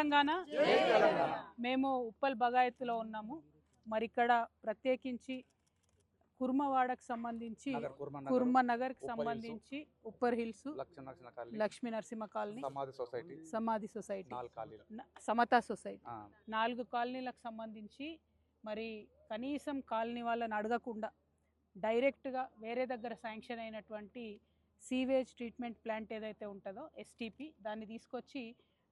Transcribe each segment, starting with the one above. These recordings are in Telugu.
తెలంగాణ. మేము ఉప్పల్ బగాయత్తులో ఉన్నాము. మరి ఇక్కడ ప్రత్యేకించి కుర్మవాడకు సంబంధించి కుర్మ నగర్కి సంబంధించి upper hills Lakshmi Narasimha colony. Samadhi society. Samadhi society. Samata society. నాలుగు కాలనీలకు సంబంధించి మరి కనీసం కాలనీ వాళ్ళని అడగకుండా డైరెక్ట్గా వేరే దగ్గర శాంక్షన్ అయినటువంటి సీవేజ్ ట్రీట్మెంట్ ప్లాంట్ ఏదైతే ఉంటుందో ఎస్టీపీ దాన్ని తీసుకొచ్చి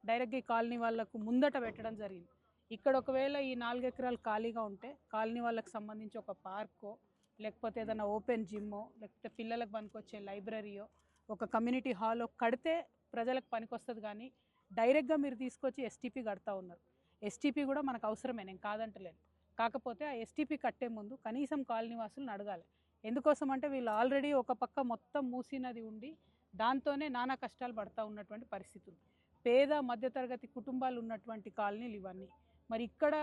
డైరెక్ట్గా ఈ కాలనీ వాళ్ళకు ముందట పెట్టడం జరిగింది. ఇక్కడ ఒకవేళ ఈ నాలుగు ఎకరాలు ఖాళీగా ఉంటే కాలనీ వాళ్ళకి సంబంధించి ఒక పార్కో లేకపోతే ఏదైనా ఓపెన్ జిమ్మో లేకపోతే పిల్లలకు పనికొచ్చే లైబ్రరీయో ఒక కమ్యూనిటీ హాలో కడితే ప్రజలకు పనికొస్తుంది కానీ డైరెక్ట్గా మీరు తీసుకొచ్చి ఎస్టీపీ కడతా ఉన్నారు. ఎస్టీపీ కూడా మనకు అవసరమే నేను కాదంటలేను. కాకపోతే ఆ ఎస్టీపీ కట్టే ముందు కనీసం కాలనీవాసులను అడగాలి. ఎందుకోసం అంటే వీళ్ళు ఆల్రెడీ ఒక పక్క మొత్తం మూసినది ఉండి దాంతోనే నానా కష్టాలు పడతా ఉన్నటువంటి పరిస్థితులు. పేద మధ్యతరగతి కుటుంబాలు ఉన్నటువంటి కాలనీలు ఇవన్నీ. మరి ఇక్కడ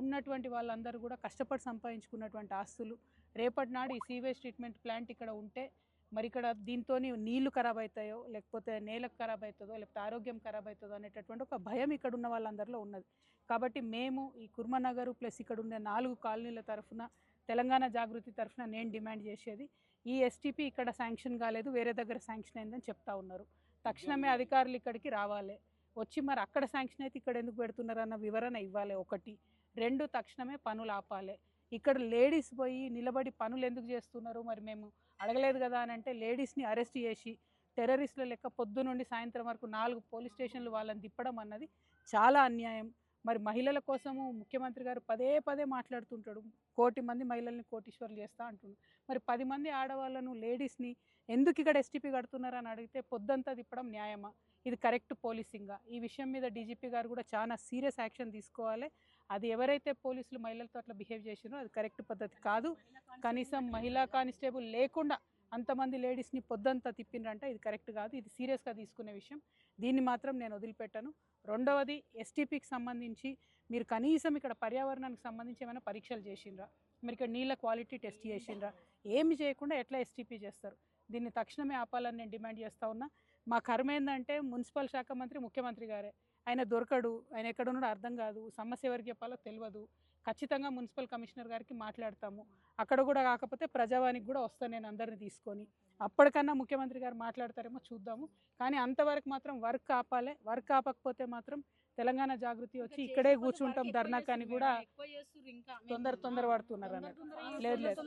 ఉన్నటువంటి వాళ్ళందరూ కూడా కష్టపడి సంపాదించుకున్నటువంటి ఆస్తులు రేపటి నాడు ఈ సీవేజ్ ట్రీట్మెంట్ ప్లాంట్ ఇక్కడ ఉంటే మరి ఇక్కడ దీంతో నీళ్ళు ఖరాబ్ అవుతాయో లేకపోతే నేలకు ఖరాబ్ అవుతుందో లేకపోతే ఆరోగ్యం ఖరాబ్ అవుతుందో అనేటటువంటి ఒక భయం ఇక్కడ ఉన్న వాళ్ళందరిలో ఉన్నది. కాబట్టి మేము ఈ కుర్మనగర్ ప్లస్ ఇక్కడ ఉన్న నాలుగు కాలనీల తరఫున తెలంగాణ జాగృతి తరఫున నేను డిమాండ్ చేసేది ఈ ఎస్టీపీ ఇక్కడ శాంక్షన్ కాలేదు వేరే దగ్గర శాంక్షన్ అయిందని చెప్తా ఉన్నారు. తక్షణమే అధికారులు ఇక్కడికి రావాలి. వచ్చి మరి అక్కడ శాంక్షన్ అయితే ఇక్కడ ఎందుకు పెడుతున్నారు అన్న వివరణ ఇవ్వాలి ఒకటి. రెండు తక్షణమే పనులు ఆపాలి. ఇక్కడ లేడీస్ పోయి నిలబడి పనులు ఎందుకు చేస్తున్నారు? మరి మేము అడగలేదు కదా అని అంటే లేడీస్ని అరెస్ట్ చేసి టెర్రరిస్టుల లెక్క పొద్దు నుండి సాయంత్రం వరకు నాలుగు పోలీస్ స్టేషన్లు వాళ్ళని తిప్పడం అన్నది చాలా అన్యాయం. మరి మహిళల కోసము ముఖ్యమంత్రి గారు పదే పదే మాట్లాడుతుంటాడు. కోటి మంది మహిళల్ని కోటీశ్వర్లు చేస్తా అంటున్నాడు మరి పది మంది ఆడవాళ్ళను లేడీస్ని ఎందుకు ఇక్కడ ఎస్టీపీ కడుతున్నారని అడిగితే పొద్దంతా తిప్పడం న్యాయమా? ఇది కరెక్ట్ పోలీసింగా ఈ విషయం మీద డీజీపీ గారు కూడా చాలా సీరియస్ యాక్షన్ తీసుకోవాలి. అది ఎవరైతే పోలీసులు మహిళలతో అట్లా బిహేవ్ చేసినో అది కరెక్ట్ పద్ధతి కాదు. కనీసం మహిళా కానిస్టేబుల్ లేకుండా అంతమంది లేడీస్ని పొద్దంతా తిప్పిండ్రంటే ఇది కరెక్ట్ కాదు. ఇది సీరియస్గా తీసుకునే విషయం. దీన్ని మాత్రం నేను వదిలిపెట్టాను. రెండవది ఎస్టీపీకి సంబంధించి మీరు కనీసం ఇక్కడ పర్యావరణానికి సంబంధించి ఏమైనా పరీక్షలు చేసిండ్రా? మీరు ఇక్కడ నీళ్ళ క్వాలిటీ టెస్ట్ చేసిండ్రా? ఏమి చేయకుండా ఎట్లా ఎస్టీపీ చేస్తారు? దీన్ని తక్షణమే ఆపాలని నేను డిమాండ్ చేస్తూ ఉన్నా. మా కర్మ ఏంటంటే మున్సిపల్ శాఖ మంత్రి ముఖ్యమంత్రి గారే. ఆయన దొరకడు ఆయన ఎక్కడున్నాడో అర్థం కాదు సమస్య ఎవరికి చెప్పాలో తెలియదు ఖచ్చితంగా మున్సిపల్ కమిషనర్ గారికి మాట్లాడతాము. అక్కడ కూడా కాకపోతే ప్రజావానికి కూడా వస్తాను నేను అందరిని తీసుకొని. అప్పటికన్నా ముఖ్యమంత్రి గారు మాట్లాడతారేమో చూద్దాము. కానీ అంతవరకు మాత్రం వర్క్ ఆపాలి వర్క్ ఆపకపోతే మాత్రం తెలంగాణ జాగృతి వచ్చి ఇక్కడే కూర్చుంటాం ధర్నాకాని కూడా తొందర తొందర పడుతున్నారు అన్నట్టు. లేదు లేదు.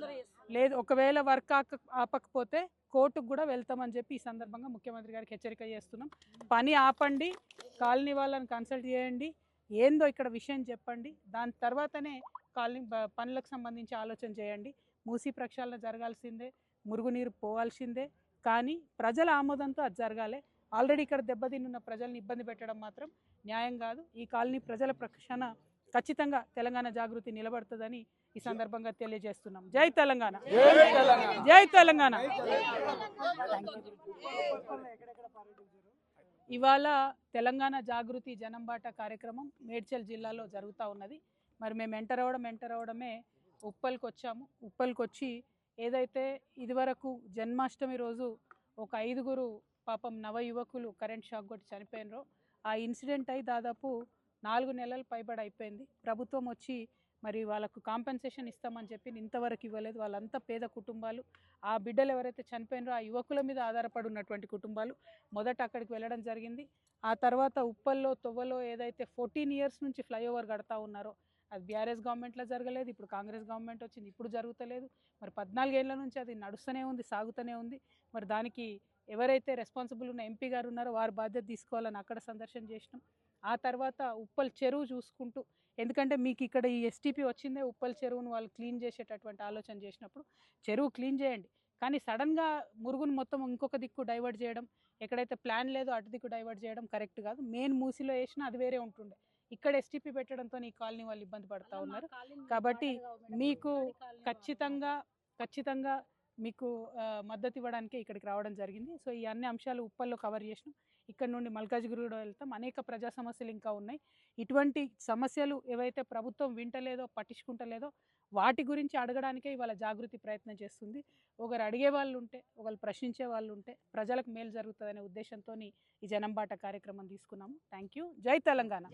లేదు ఒకవేళ వర్క్ ఆక ఆపకపోతే కోర్టుకు కూడా వెళ్తామని చెప్పి ఈ సందర్భంగా ముఖ్యమంత్రి గారికి హెచ్చరిక చేస్తున్నాం. పని ఆపండి కాలనీ వాళ్ళని కన్సల్ట్ చేయండి. ఏందో ఇక్కడ విషయం చెప్పండి. దాని తర్వాతనే కాలనీ పనులకు సంబంధించి ఆలోచన చేయండి. మూసి ప్రక్షాళన జరగాల్సిందే మురుగునీరు పోవాల్సిందే. కానీ ప్రజల ఆమోదంతో అది జరగాలి. ఆల్రెడీ ఇక్కడ దెబ్బతిన్న ప్రజల్ని ఇబ్బంది పెట్టడం మాత్రం న్యాయం కాదు. ఈ కాలనీ ప్రజల ప్రక్షణ ఖచ్చితంగా తెలంగాణ జాగృతి నిలబడుతుందని ఈ సందర్భంగా తెలియజేస్తున్నాం. జై తెలంగాణ. జై తెలంగాణ. ఇవాళ తెలంగాణ జాగృతి జనంబాట కార్యక్రమం మేడ్చల్ జిల్లాలో జరుగుతూ ఉన్నది. మరి మేము ఎంటర్ అవ్వడం ఎంటర్ అవ్వడమే ఉప్పల్కి వచ్చాము ఉప్పల్కి వచ్చి ఏదైతే ఇదివరకు జన్మాష్టమి రోజు ఒక ఐదుగురు పాపం నవ యువకులు కరెంట్ షాక్ కొట్టి చనిపోయినరో. ఆ ఇన్సిడెంట్ అయి దాదాపు నాలుగు నెలలు పైబడి అయిపోయింది. ప్రభుత్వం వచ్చి మరి వాళ్ళకు కాంపెన్సేషన్ ఇస్తామని చెప్పి ఇంతవరకు ఇవ్వలేదు. వాళ్ళంతా పేద కుటుంబాలు. ఆ బిడ్డలు ఎవరైతే చనిపోయినారో ఆ యువకుల మీద ఆధారపడి ఉన్నటువంటి కుటుంబాలు మొదట అక్కడికి వెళ్ళడం జరిగింది. ఆ తర్వాత ఉప్పల్లో తొవ్వలో ఏదైతే ఫోర్టీన్ ఇయర్స్ నుంచి ఫ్లైఓవర్ కడతా ఉన్నారో అది బీఆర్ఎస్ గవర్నమెంట్లో జరగలేదు. ఇప్పుడు కాంగ్రెస్ గవర్నమెంట్ వచ్చింది. ఇప్పుడు జరుగుతలేదు. మరి పద్నాలుగేళ్ళ నుంచి అది నడుస్తూనే ఉంది సాగుతూనే ఉంది. మరి దానికి ఎవరైతే రెస్పాన్సిబుల్ ఉన్న ఎంపీ గారు ఉన్నారో వారు బాధ్యత తీసుకోవాలని అక్కడ సందర్శన చేసినాం. ఆ తర్వాత ఉప్పల్ చెరువు చూసుకుంటూ ఎందుకంటే మీకు ఇక్కడ ఈ ఎస్టీపీ వచ్చిందే ఉప్పల్ చెరువును వాళ్ళు క్లీన్ చేసేటటువంటి ఆలోచన చేసినప్పుడు చెరువు క్లీన్ చేయండి. కానీ సడన్గా మురుగును మొత్తం ఇంకొక దిక్కు డైవర్ట్ చేయడం ఎక్కడైతే ప్లాన్ లేదో అటు దిక్కు డైవర్ట్ చేయడం కరెక్ట్ కాదు. మెయిన్ మూసిలో వేసినా అది వేరే ఉంటుండే. ఇక్కడ ఎస్టీపీ పెట్టడంతో ఈ కాలనీ వాళ్ళు ఇబ్బంది పడుతూ ఉన్నారు. కాబట్టి మీకు ఖచ్చితంగా ఖచ్చితంగా మీకు మద్దతు ఇవ్వడానికే ఇక్కడికి రావడం జరిగింది. సో ఈ అన్ని అంశాలు ఉప్పల్లో కవర్ చేసినాం. ఇక్కడ నుండి మల్కాజ్గిరి వెళ్తాం. అనేక ప్రజా సమస్యలు ఇంకా ఉన్నాయి. ఇటువంటి సమస్యలు ఏవైతే ప్రభుత్వం వింటలేదో పట్టించుకుంటలేదో వాటి గురించి అడగడానికే ఇవాళ జాగృతి ప్రయత్నం చేస్తుంది. ఒకరు అడిగే వాళ్ళు ఉంటే ఒకరు ప్రశ్నించే వాళ్ళు ఉంటే ప్రజలకు మేలు జరుగుతుందనే ఉద్దేశంతో ఈ జనంబాట కార్యక్రమం తీసుకున్నాము. థ్యాంక్ యూ జై తెలంగాణ.